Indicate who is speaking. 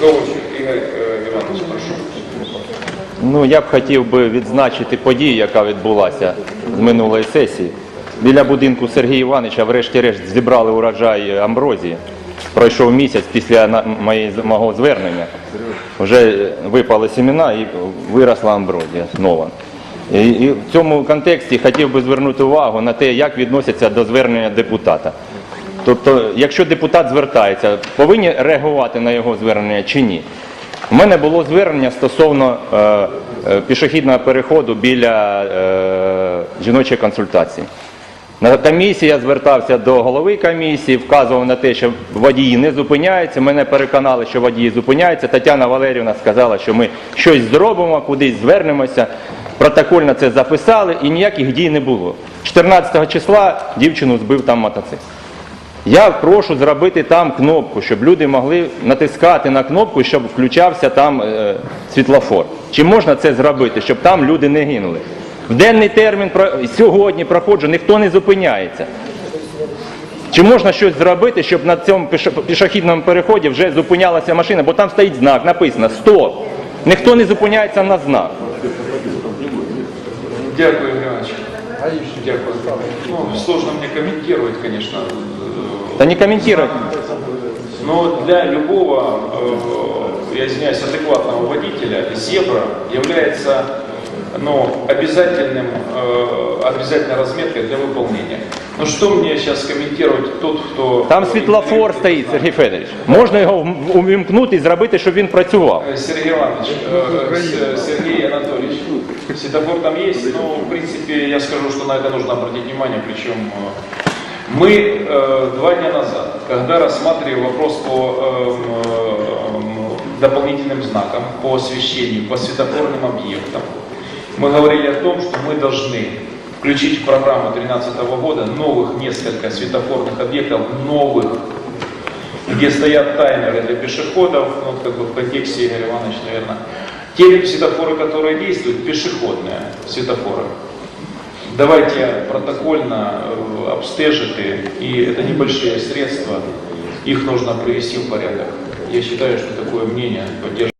Speaker 1: Прошу.
Speaker 2: Ну, я б хотів би відзначити подію, яка відбулася з минулої сесії. Біля будинку Сергія Івановича, врешті-решт, зібрали урожай амброзії. Пройшов місяць після мого звернення. Вже випали семена і виросла амброзія. І, і в цьому контексті хотів би звернути увагу на те, як відносяться до звернення депутата. Тобто, якщо депутат звертається, повинні реагувати на його звернення чи ні? У мене було звернення стосовно е, е, пішохідного переходу біля е, жіночої консультації. На комісії я звертався до голови комісії, вказував на те, що водії не зупиняються. Мене переконали, що водії зупиняються. Тетяна Валерівна сказала, що ми щось зробимо, кудись звернемося. Протокольно це записали і ніяких дій не було. 14 числа дівчину збив там мотоцикл. Я прошу зробити там кнопку, щоб люди могли натискати на кнопку, щоб включався там е, світлофор. Чи можна це зробити, щоб там люди не гинули? В денний термін сьогодні проходжу, ніхто не зупиняється. Чи можна щось зробити, щоб на цьому пішохідному переході вже зупинялася машина, бо там стоїть знак, написано стоп. Ніхто не зупиняється на знак.
Speaker 1: Дякую, Игорь Дякую. Ну, сложно мне комментировать, конечно. э,
Speaker 2: Та не коментуйте.
Speaker 1: Но для любого, э, я извиняюсь, адекватного водителя зебра является ну, обязательным, э, обязательной разметкой для выполнения. Ну что мне сейчас комментировать тот, кто...
Speaker 2: Там світлофор стоїть, Сергій Федорович. Можна його вм- увімкнути і зробити, щоб він працював.
Speaker 1: Э, Сергей Иванович, э, С- Сергей Анатольевич, светофор там есть, но в принципе я скажу, что на это нужно обратить внимание, причем э, мы э, два дня назад, когда рассматривали вопрос по эм, дополнительным знакам, по освещению, по светофорным объектам, мы говорили о том, что мы должны включить в программу 2013 года новых несколько светофорных объектов, новых где стоят таймеры для пешеходов, ну, как бы в контексте Игорь Иванович, наверное. Те светофоры, которые действуют, пешеходные светофоры. Давайте протокольно э, обстежити, и это небольшие средства, их нужно привести в порядок. Я считаю, что такое мнение поддерживает.